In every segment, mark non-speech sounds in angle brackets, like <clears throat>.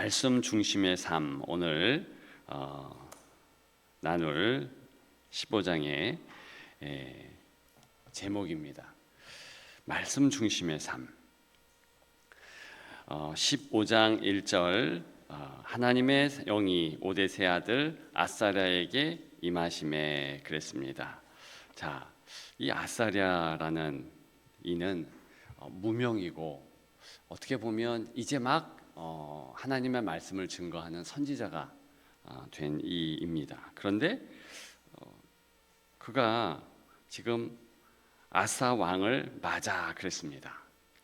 말씀 중심의 삶 오늘 어, 나눌 15장의 에, 제목입니다. 말씀 중심의 삶. 어, 15장 1절 어, 하나님의 영이 오데세 아들 아사랴에게 임하심에 그랬습니다. 자, 이 아사랴라는 이는 어, 무명이고 어떻게 보면 이제 막 어, 하나님의 말씀을 증거하는 선지자가 어, 된 이입니다. 그런데 어, 그가 지금 아사 왕을 맞아 그랬습니다.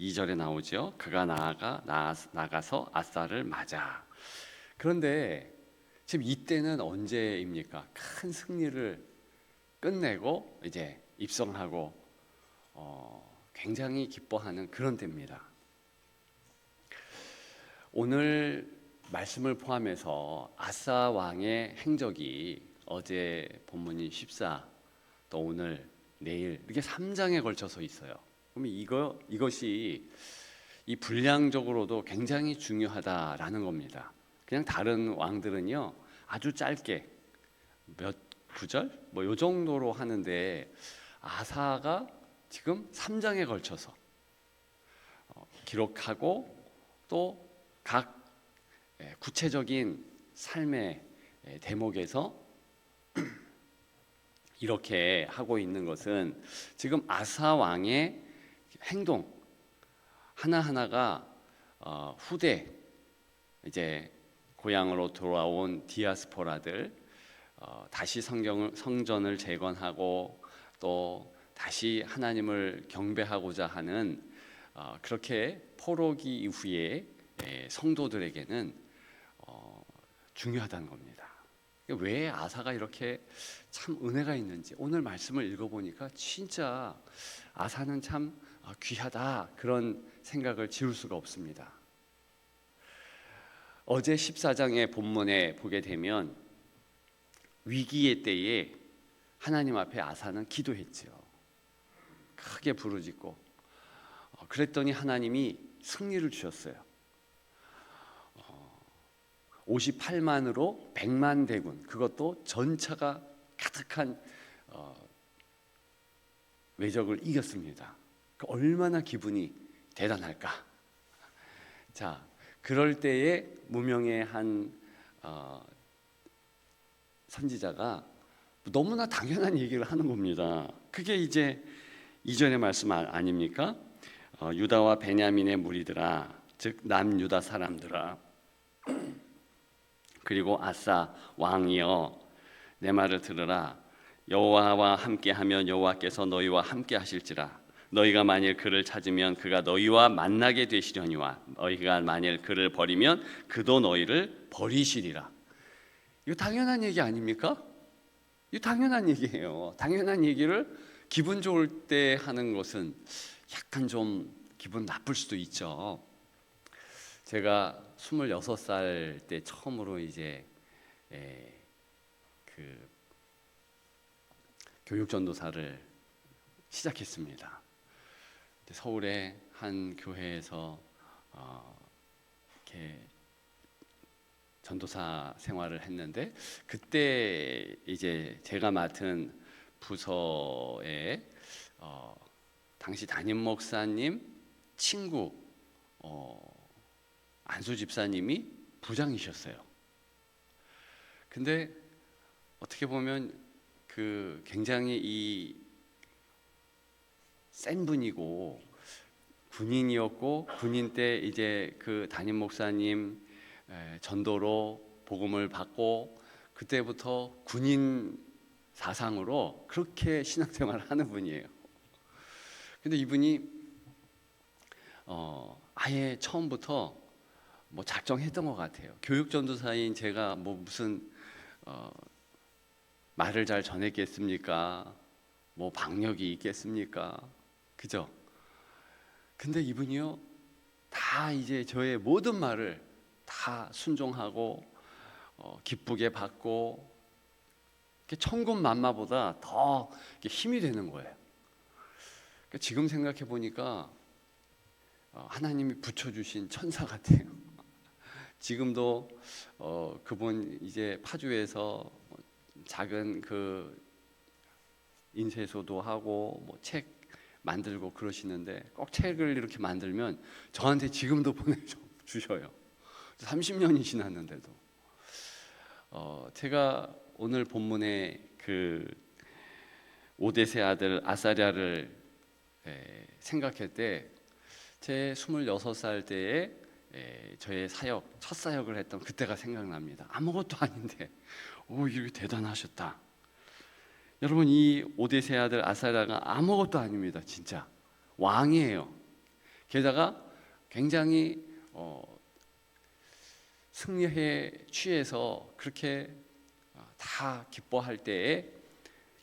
2절에 나오죠. 그가 나아가 나, 나가서 아사를 맞아. 그런데 지금 이때는 언제입니까? 큰 승리를 끝내고 이제 입성하고 어, 굉장히 기뻐하는 그런 때입니다. 오늘 말씀을 포함해서 아사 왕의 행적이 어제 본문인 14, 또 오늘 내일 이렇게 3장에 걸쳐서 있어요. 그러면 이거 이것이 이 분량적으로도 굉장히 중요하다라는 겁니다. 그냥 다른 왕들은요 아주 짧게 몇 구절 뭐 요 정도로 하는데 아사가 지금 3장에 걸쳐서 어, 기록하고 또 각 구체적인 삶의 대목에서 <clears throat> 이렇게 하고 있는 것은 지금 아사 왕의 행동 하나 하나가 어, 후대 이제 고향으로 돌아온 디아스포라들 어, 다시 성경을 성전을 재건하고 또 다시 하나님을 경배하고자 하는 어, 그렇게 포로기 이후에 예, 성도들에게는 어, 중요하다는 겁니다. 왜 아사가 이렇게 참 은혜가 있는지 오늘 말씀을 읽어보니까 진짜 아사는 참 귀하다 그런 생각을 지울 수가 없습니다. 어제 14장의 본문에 보게 되면 위기의 때에 하나님 앞에 아사는 기도했지요. 크게 부르짖고 어, 그랬더니 하나님이 승리를 주셨어요. 58만으로 100만 대군 그것도 전차가 가득한 어, 외적을 이겼습니다. 그 얼마나 기분이 대단할까? 자, 그럴 때에 무명의 한 어, 선지자가 너무나 당연한 얘기를 하는 겁니다. 그게 이제 이전의 말씀 아, 아닙니까? 어, 유다와 베냐민의 무리들아, 즉 남유다 사람들아. 그리고 아싸 왕이여 내 말을 들으라. 여호와와 함께하면 여호와께서 너희와 함께 하실지라. 너희가 만일 그를 찾으면 그가 너희와 만나게 되시려니와. 너희가 만일 그를 버리면 그도 너희를 버리시리라. 이거 당연한 얘기 아닙니까? 이거 당연한 얘기예요. 당연한 얘기를 기분 좋을 때 하는 것은 약간 좀 기분 나쁠 수도 있죠. 제가 26살 때 처음으로 이제 에, 그 교육 전도사를 시작했습니다. 서울의 한 교회에서 어, 이렇게 전도사 생활을 했는데 그때 이제 제가 맡은 부서에 어, 당시 담임 목사님 친구 어, 안수 집사님이 부장이셨어요. 근데 어떻게 보면 그 굉장히 이 센 분이고 군인이었고 군인 때 이제 그 담임 목사님 전도로 복음을 받고 그때부터 군인 사상으로 그렇게 신앙생활을 하는 분이에요. 근데 이분이 어 아예 처음부터 뭐 작정했던 것 같아요. 교육 전도사인 제가 뭐 무슨 어, 말을 잘 전했겠습니까? 뭐 방력이 있겠습니까? 그죠? 근데 이분이요 다 이제 저의 모든 말을 다 순종하고 어, 기쁘게 받고 천군 만마보다 더 힘이 되는 거예요. 그러니까 지금 생각해 보니까 어, 하나님이 붙여주신 천사 같아요. 지금도 어, 그분 이제 파주에서 작은 그 인쇄소도 하고 뭐 책 만들고 그러시는데 꼭 책을 이렇게 만들면 저한테 지금도 <laughs> 보내주셔요. 30년이 지났는데도 어, 제가 오늘 본문에 그 오데세 아들 아사랴를 에, 생각할 때 제 26살 때에 에, 저의 사역 첫 사역을 했던 그때가 생각납니다. 아무것도 아닌데 오 이렇게 대단하셨다. 여러분 이 오데세 아들 아사랴가 아무것도 아닙니다. 진짜 왕이에요. 게다가 굉장히 어, 승리에 취해서 그렇게 어, 다 기뻐할 때에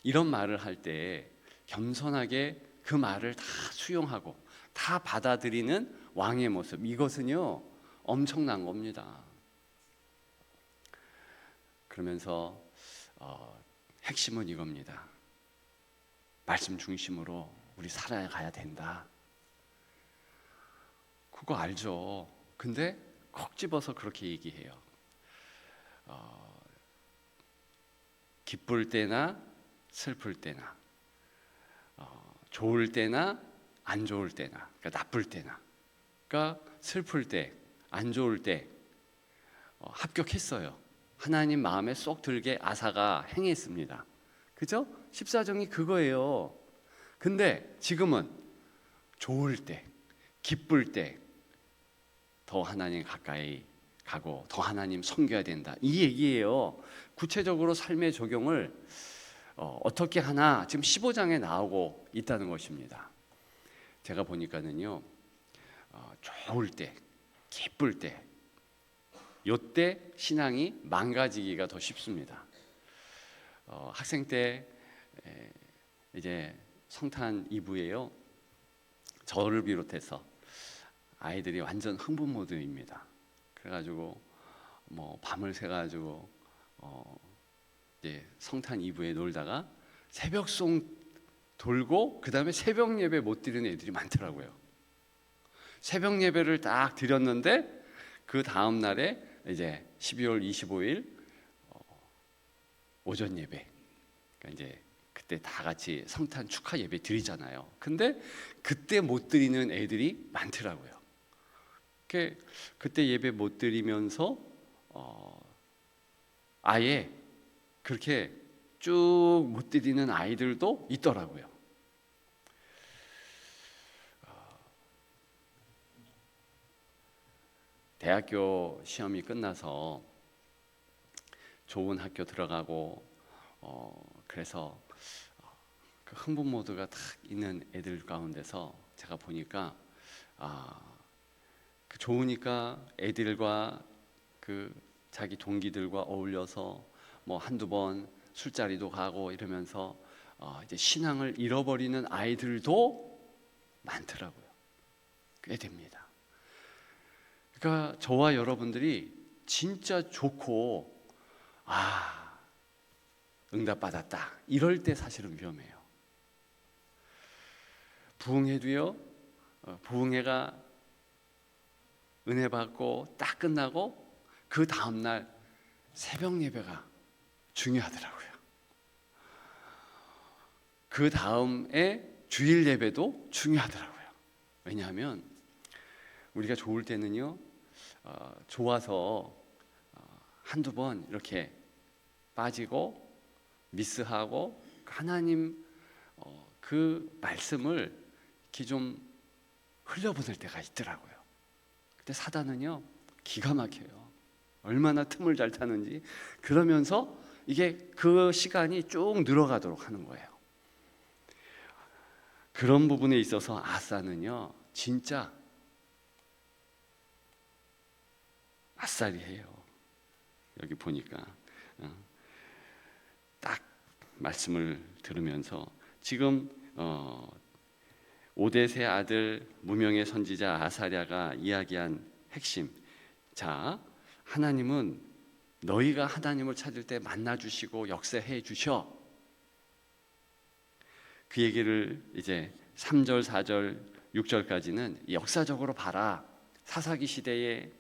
이런 말을 할때 겸손하게 그 말을 다 수용하고 다 받아들이는 왕의 모습 이것은요 엄청난 겁니다. 그러면서 어, 핵심은 이겁니다. 말씀 중심으로 우리 살아가야 된다. 그거 알죠. 근데 콕 집어서 그렇게 얘기해요. 어, 기쁠 때나 슬플 때나 어, 좋을 때나 안 좋을 때나 그러니까 나쁠 때나 그러니까 슬플 때 안 좋을 때 어, 합격했어요. 하나님 마음에 쏙 들게 아사가 행했습니다. 그죠? 십사정이 그거예요. 근데 지금은 좋을 때, 기쁠 때 더 하나님 가까이 가고 더 하나님 섬겨야 된다. 이 얘기예요. 구체적으로 삶의 적용을 어, 어떻게 하나 지금 15장에 나오고 있다는 것입니다. 제가 보니까는요, 어, 좋을 때, 기쁠 때, 요때 신앙이 망가지기가 더 쉽습니다. 어, 학생 때 에, 이제 성탄 이브에요. 저를 비롯해서 아이들이 완전 흥분 모드입니다. 그래가지고 뭐 밤을 새가지고 어, 이제 성탄 이브에 놀다가 새벽송 돌고 그 다음에 새벽 예배 못 드리는 애들이 많더라고요. 새벽 예배를 딱 드렸는데 그 다음 날에 이제 12월 25일 어, 오전 예배. 그러니까 이제 그때 다 같이 성탄 축하 예배 드리잖아요. 근데 그때 못 드리는 애들이 많더라고요. 그 그때 예배 못 드리면서 어, 아예 그렇게 쭉 못 드리는 아이들도 있더라고요. 대학교 시험이 끝나서 좋은 학교 들어가고 어, 그래서 그 흥분 모드가 딱 있는 애들 가운데서 제가 보니까 아, 그 좋으니까 애들과 그 자기 동기들과 어울려서 뭐 한두 번 술자리도 가고 이러면서 어, 이제 신앙을 잃어버리는 아이들도 많더라고요. 꽤 됩니다. 그러니까 저와 여러분들이 진짜 좋고 아 응답 받았다 이럴 때 사실은 위험해요. 부흥회도요. 어, 부흥회가 은혜 받고 딱 끝나고 그 다음 날 새벽 예배가 중요하더라고요. 그 다음에 주일 예배도 중요하더라고요. 왜냐하면 우리가 좋을 때는요, 어, 좋아서 어, 한두 번 이렇게 빠지고 미스하고 하나님 어, 그 말씀을 이렇게 좀 흘려보낼 때가 있더라고요. 근데 사단은요 기가 막혀요. 얼마나 틈을 잘 타는지 그러면서 이게 그 시간이 쭉 늘어가도록 하는 거예요. 그런 부분에 있어서 아사는요 진짜 아싸리 해요. 여기 보니까 어, 딱 말씀을 들으면서 지금 어, 오데세 아들 무명의 선지자 아사랴가 이야기한 핵심. 자, 하나님은 너희가 하나님을 찾을 때 만나 주시고 역사해 주셔. 그 얘기를 이제 3절, 4절, 6절까지는 역사적으로 봐라. 사사기 시대에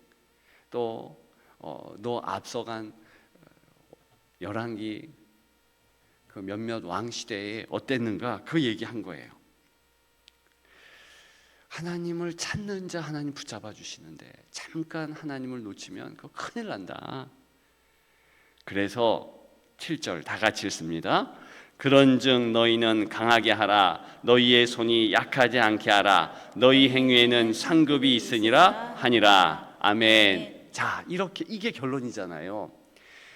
또 어, 너 앞서간 열왕기 그 몇몇 왕 시대에 어땠는가 그 얘기한 거예요. 하나님을 찾는 자 하나님 붙잡아 주시는데 잠깐 하나님을 놓치면 그거 큰일 난다. 그래서 7절 다 같이 읽습니다. 그런즉 너희는 강하게 하라 너희의 손이 약하지 않게 하라 너희 행위에는 상급이 있으니라 하니라 아멘. 자, 이렇게 이게 결론이잖아요.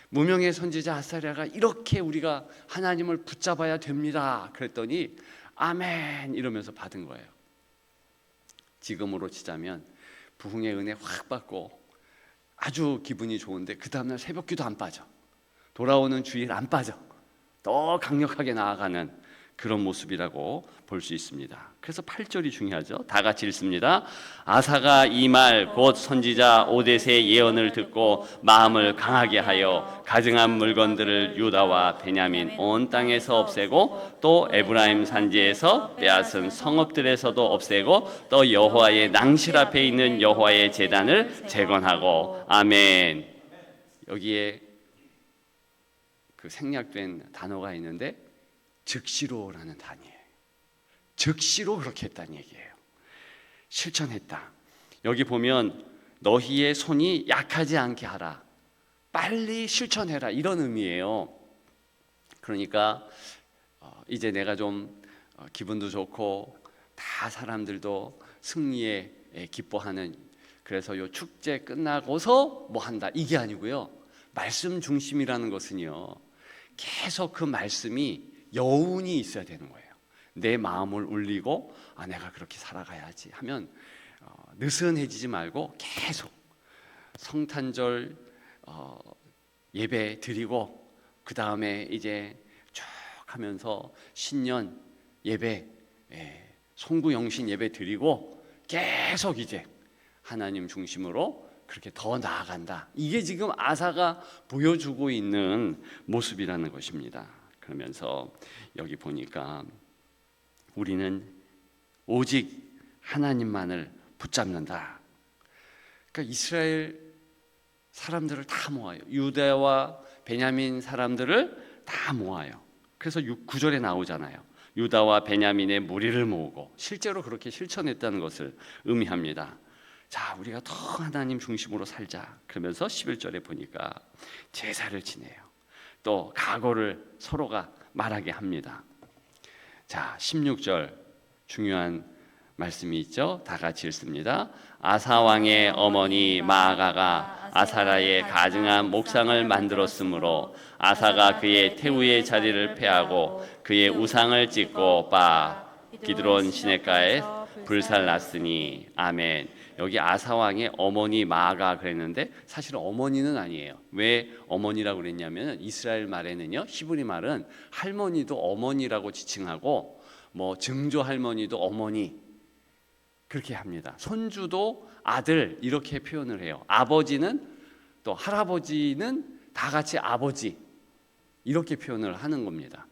무명의 선지자 아사랴가 이렇게 우리가 하나님을 붙잡아야 됩니다. 그랬더니 아멘 이러면서 받은 거예요. 지금으로 치자면 부흥의 은혜 확 받고 아주 기분이 좋은데 그 다음날 새벽기도 안 빠져. 돌아오는 주일 안 빠져. 더 강력하게 나아가는 그런 모습이라고 볼 수 있습니다. 그래서 8절이 중요하죠. 다 같이 읽습니다. 아사가 이 말 곧 선지자 오데스의 예언을 듣고 마음을 강하게 하여 가증한 물건들을 유다와 베냐민 온 땅에서 없애고 또 에브라임 산지에서 빼앗은 성읍들에서도 없애고 또 여호와의 낭실 앞에 있는 여호와의 제단을 재건하고 아멘. 여기에 그 생략된 단어가 있는데 즉시로라는 단위예요. 즉시로 그렇게 했다는 얘기예요. 실천했다. 여기 보면 너희의 손이 약하지 않게 하라. 빨리 실천해라. 이런 의미예요. 그러니까 어, 이제 내가 좀 어, 기분도 좋고 다 사람들도 승리에 예, 기뻐하는 그래서 요 축제 끝나고서 뭐 한다 이게 아니고요. 말씀 중심이라는 것은요. 계속 그 말씀이 여운이 있어야 되는 거예요. 내 마음을 울리고 아 내가 그렇게 살아가야지 하면 어, 느슨해지지 말고 계속 성탄절 어, 예배 드리고 그 다음에 이제 쭉 하면서 신년 예배 예, 송구영신 예배 드리고 계속 이제 하나님 중심으로 그렇게 더 나아간다. 이게 지금 아사가 보여주고 있는 모습이라는 것입니다. 그러면서 여기 보니까 우리는 오직 하나님만을 붙잡는다. 그러니까 이스라엘 사람들을 다 모아요. 유다와 베냐민 사람들을 다 모아요. 그래서 9절에 나오잖아요. 유다와 베냐민의 무리를 모으고 실제로 그렇게 실천했다는 것을 의미합니다. 자, 우리가 더 하나님 중심으로 살자. 그러면서 11절에 보니까 제사를 지내요. 또 각오를 서로가 말하게 합니다. 자, 16절 중요한 말씀이 있죠. 다 같이 읽습니다. 아사 왕의 어머니 마아가가 아사라의 가증한 목상을 만들었으므로 아사가 그의 태우의 자리를 패하고 그의 우상을 찍고 빠 기드론 시내가에 불살났으니 아멘. 여기 아사 왕의 어머니 마아가 그랬는데 사실은 어머니는 아니에요. 왜 어머니라고 그랬냐면 이스라엘 말에는요 히브리 말은 할머니도 어머니라고 지칭하고 뭐 증조 할머니도 어머니 그렇게 합니다. 손주도 아들 이렇게 표현을 해요. 아버지는 또 할아버지는 다 같이 아버지 이렇게 표현을 하는 겁니다.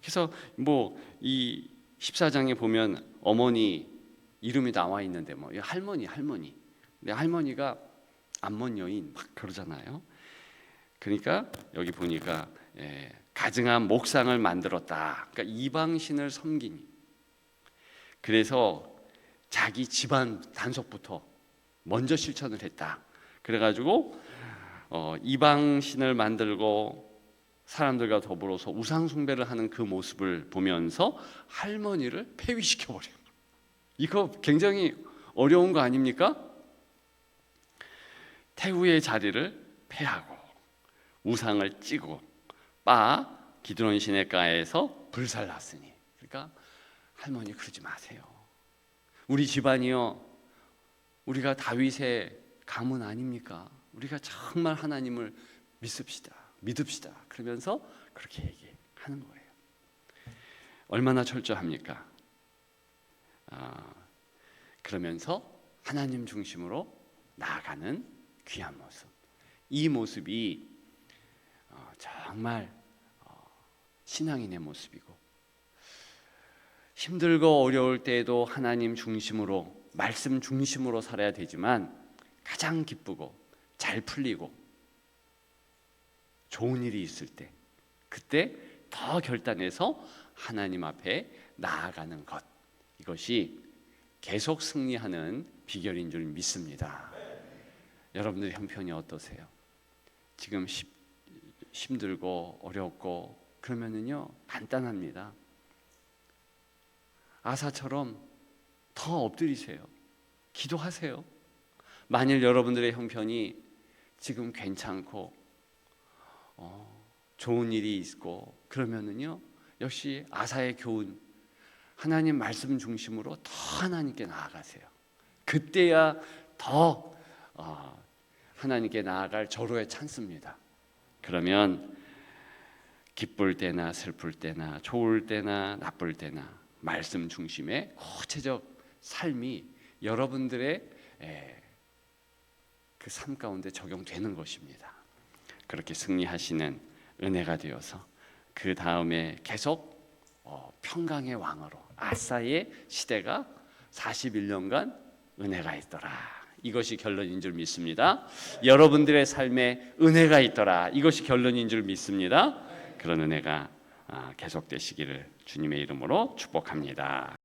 그래서 뭐 이 14장에 보면 어머니 이름이 나와 있는데 뭐 할머니 할머니 근데 할머니가 암몬 여인 막 그러잖아요. 그러니까 여기 보니까 예, 가증한 목상을 만들었다. 그러니까 이방 신을 섬기니. 그래서 자기 집안 단속부터 먼저 실천을 했다. 그래가지고 어, 이방 신을 만들고 사람들과 더불어서 우상 숭배를 하는 그 모습을 보면서 할머니를 폐위시켜 버려요. 이거 굉장히 어려운 거 아닙니까? 태후의 자리를 폐하고 우상을 찌고 빠 기드론 시내가에서 불살났으니 그러니까 할머니 그러지 마세요. 우리 집안이요 우리가 다윗의 가문 아닙니까? 우리가 정말 하나님을 믿읍시다. 믿읍시다. 그러면서 그렇게 얘기하는 거예요. 얼마나 철저합니까? 아, 그러면서 하나님 중심으로 나아가는 귀한 모습. 이 모습이 어, 정말 어, 신앙인의 모습이고 힘들고 어려울 때에도 하나님 중심으로 말씀 중심으로 살아야 되지만 가장 기쁘고 잘 풀리고 좋은 일이 있을 때 그때 더 결단해서 하나님 앞에 나아가는 것 이것이 계속 승리하는 비결인 줄 믿습니다. 여러분들 형편이 어떠세요? 지금 힘, 힘들고 어렵고 그러면은요 간단합니다. 아사처럼 더 엎드리세요. 기도하세요. 만일 여러분들의 형편이 지금 괜찮고 어, 좋은 일이 있고 그러면은요 역시 아사의 교훈 하나님 말씀 중심으로 더 하나님께 나아가세요. 그때야 더 어, 하나님께 나아갈 절호의 찬스입니다. 그러면 기쁠 때나 슬플 때나 좋을 때나 나쁠 때나 말씀 중심의 구체적 삶이 여러분들의 그 삶 가운데 적용되는 것입니다. 그렇게 승리하시는 은혜가 되어서 그 다음에 계속 어, 평강의 왕으로 아사의 시대가 41년간 은혜가 있더라. 이것이 결론인 줄 믿습니다. 여러분들의 삶에 은혜가 있더라. 이것이 결론인 줄 믿습니다. 그런 은혜가 아, 계속되시기를 주님의 이름으로 축복합니다.